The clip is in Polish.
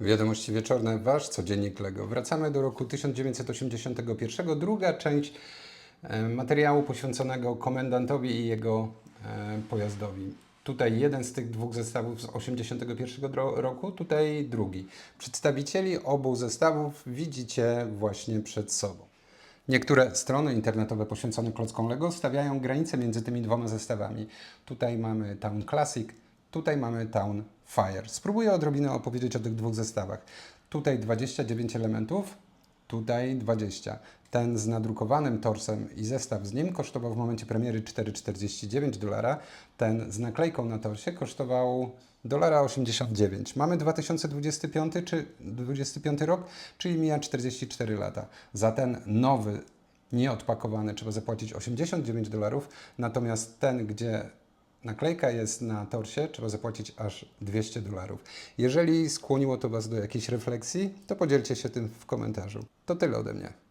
Wiadomości wieczorne, wasz codziennik Lego. Wracamy do roku 1981. Druga część e, materiału poświęconego komendantowi i jego e, pojazdowi. Tutaj jeden z tych dwóch zestawów z 81 dro- roku, tutaj drugi. Przedstawicieli obu zestawów widzicie właśnie przed sobą. Niektóre strony internetowe poświęcone klockom Lego stawiają granice między tymi dwoma zestawami. Tutaj mamy Town Classic, tutaj mamy Town Fire. Spróbuję odrobinę opowiedzieć o tych dwóch zestawach. Tutaj 29 elementów, tutaj 20. Ten z nadrukowanym torsem i zestaw z nim kosztował w momencie premiery 4,49 dolara. Ten z naklejką na torsie kosztował dolara 89. Mamy 2025 czy 25 rok, czyli mija 44 lata. Za ten nowy nieodpakowany trzeba zapłacić 89 dolarów, natomiast ten, gdzie naklejka jest na torsie, trzeba zapłacić aż 200 dolarów. Jeżeli skłoniło to Was do jakiejś refleksji, to podzielcie się tym w komentarzu. To tyle ode mnie.